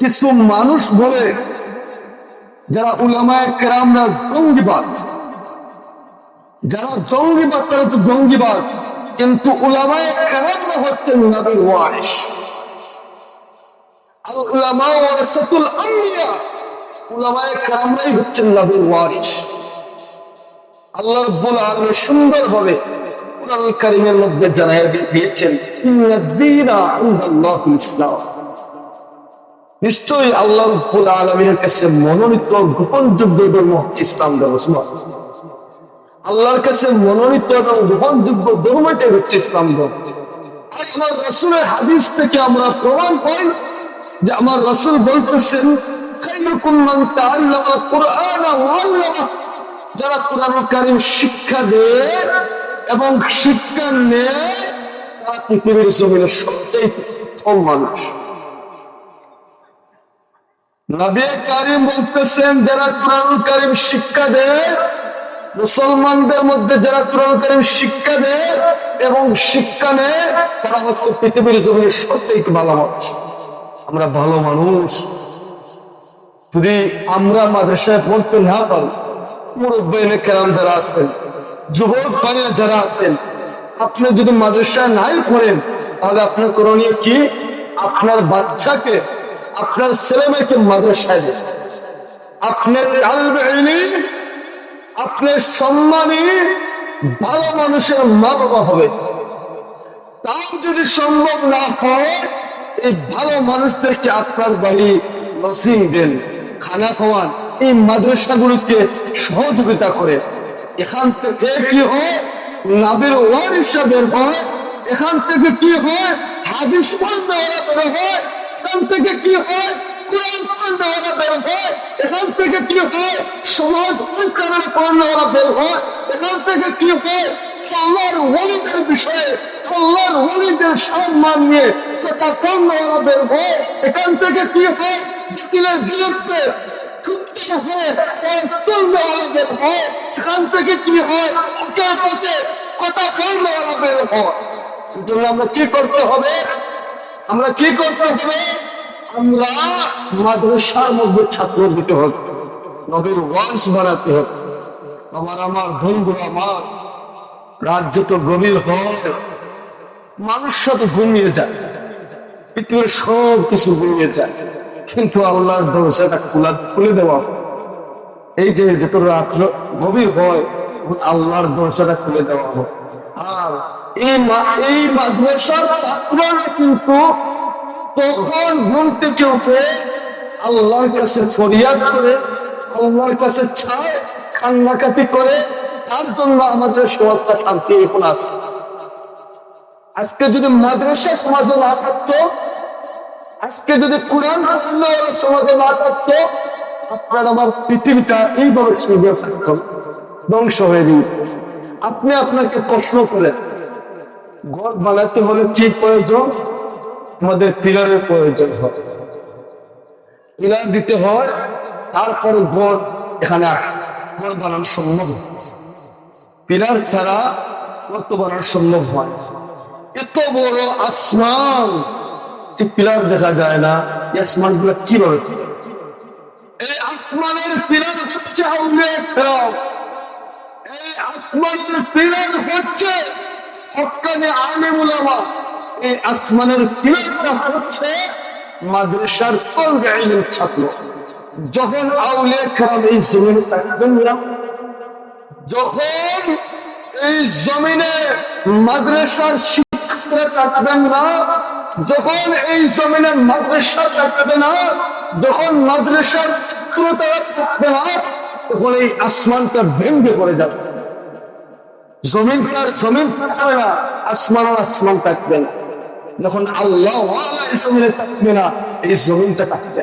কিছু মানুষ বলে, যারা উলামায় কেরামরা জঙ্গিবাদ। যারা জঙ্গিবাদ তারা তো জঙ্গিবাদ, কিন্তু উলামায় কেরামরা হচ্ছেন নবীর ওয়ারিস আল উলামা আম্বিয়া, উলামায়ে কেরামরাই হচ্ছেন ওয়ারিস আল্লাহ রাব্বুল আলামিন সুন্দরভাবে কোরআন কারীমের মধ্যে জানাই দিয়েছেন, ইন্নাদ-দীনা ইনদাল্লাহিল ইসলাম। নিশ্চয়ই আল্লাহ রব্বুল আলমীর কাছে মনোনীত গ্রহণযোগ্য ধর্ম ইসলাম ধর্ম আল্লাহর কাছে মনোনীত এবং গ্রহণযোগ্য ধর্মটাই হচ্ছে ইসলাম ধর্ম আমার রসুলের হাদিস থেকে আমরা প্রমাণ পাই যে আমার রসুল বলতেছেন যারা কোরআন কারীম শিক্ষা দেয় এবং শিক্ষা নেয়, তারা পৃথিবীর জমিনে সবচেয়ে প্রথম মানুষ। মুসলমানদের মধ্যে যারা কোরআন কারিম শিক্ষা দেয় এবং শিক্ষা নেয়, তারা হচ্ছে পৃথিবীর জমিনের সবচেয়ে ভালো মানুষ। আমরা ভালো মানুষ। যদি আমরা মাদ্রাসায় পড়তে না পারি আপনি যদি মাদ্রাসায় নাই পড়েন, তাহলে আপনার করণীয় কি? আপনার বাচ্চাকে আপনার ছেলে মেয়েকে মাদ্রাসায় দেন। আপনার তালবে ইলম, আপনার সম্মানী ভালো মানুষের মা বাবা হবে। তাও যদি সম্ভব না হয় এই ভালো মানুষদেরকে আপনার বাড়ি নসিং দেন। খানা খাওয়ান। এই মাদ্রাসাগুলোকে সহযোগিতা করে। এখান থেকে কি হয়? নাবির ওয়ারিসা বের হয়। এখান থেকে কি হয়? হাদিস বের হয়। এখান থেকে কি হয়? এখান থেকে কি হয়? সমাজ পরিচালনা ওরা বের হয়। এখান থেকে কি হয়? আল্লাহর ওয়ালিদের বিষয়ে, আল্লাহর ওয়ালিদের সম্মান নিয়ে কথা ওরা বের হয়। এখান থেকে কি হয়? বাতিলের বিরুদ্ধে এখান থেকে কি হয়? কথা ওরা বের হয়। আমরা কি করতে হবে? আমরা কি করতে হবে? আমরা মাদ্রাসার মধ্যে ছাত্র দিতে হবে। নবীর ওয়ান্স বানাতে হবে। আমার আমার বন্ধুরা আমার রাজ্য তো গভীর হয়। মানুষ সাথে ঘুমিয়ে যায়। পৃথিবীর সব কিছু ঘুমিয়ে যায়। কিন্তু আল্লাহর দরজাটা খোলা খুলে দেওয়া। এই যে যত রাত্র গভীর হয় আল্লাহর দরজাটা খুলে দেওয়া হয়। আর এই এই মাদ্রাসার ছাত্ররা কিন্তু তখন ঘুম থেকে উঠে আল্লাহর কাছে ফরিয়াদ করে, আল্লাহর কাছে ছায় কান্নাকাটি করে, তার জন্য আমাদের সমাজটা শান্তি এখন আছে। আজকে যদি মাদ্রাসা সমাজে না থাকতো, আজকে যদি কোরআন সমাজে না থাকতো, আপনার আমার পৃথিবীটা এইভাবে সুন্দর থাকতো, ধ্বংস হয়ে দিন আপনি আপনাকে প্রশ্ন করেন ঘর বানাতে হলে কি প্রয়োজন আমাদের পিলারের প্রয়োজন হয় পিলার দিতে হয়, তারপরে ঘর এখানে। ঘর বানানো সম্ভব। পিলার ছাড়া ঘর তো বানানো সম্ভব হয় এত বড় আসমান, যে পিলার দেখা যায় না, এই আসমানগুলো কীভাবে? এই আসমানের পিলার হচ্ছে এই আসমানের পিলার হচ্ছে এই মাদ্রাসার যখন এই জমিনে মাদ্রাসার শিক্ষকরা থাকবেন না, যখন এই জমিনে মাদ্রাসা থাকবে না, যখন মাদ্রাসার ছাত্রতা থাকবে না, তখন এই আসমানটা ভেঙ্গে পড়ে যাবে। জমিন তার জমিন থাকবে না, আসমান আসমান থাকবে না যখন আল্লাহ জমিনে থাকবে না, এই জমিনটা থাকবে।